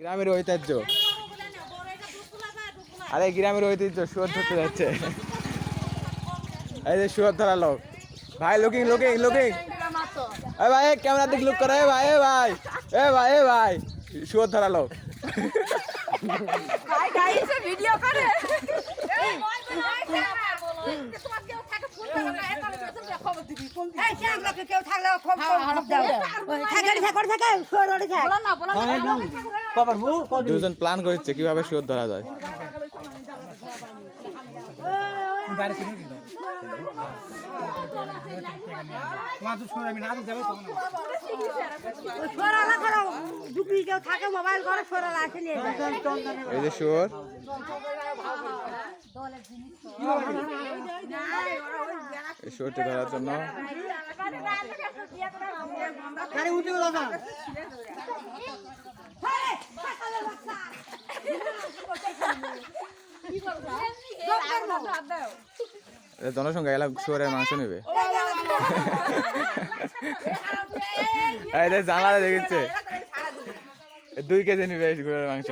গ্রামের ঐতিহ্য। আরে গ্রামের ঐতিহ্য শুয়োর ধরতে যাচ্ছে। এই যে শুয়োর ধরা লোক। ভাই লুকিং লুকিং লুকিং এ ভাই ক্যামেরা দিক লুক করে ভাই এ ভাই এ ভাই এ ভাই। শুয়োর ধরা লোক। ভাই গাইছে ভিডিও করে। কেউ থাকলে খুব কম খুব দাও। থাকে থাকে থাকে শুয়ে রড়ে থাকে। বলো না বলো না দুজন প্ল্যান করছে কীভাবে শুয়োর ধরা যায়। এই যে এই ধরার জন্য। জনসংখ্যা এলাকা শুয়োরের মাংস নেবে জানলা দেখেছে দুই কেজি নিবে এই শুয়োরের মাংস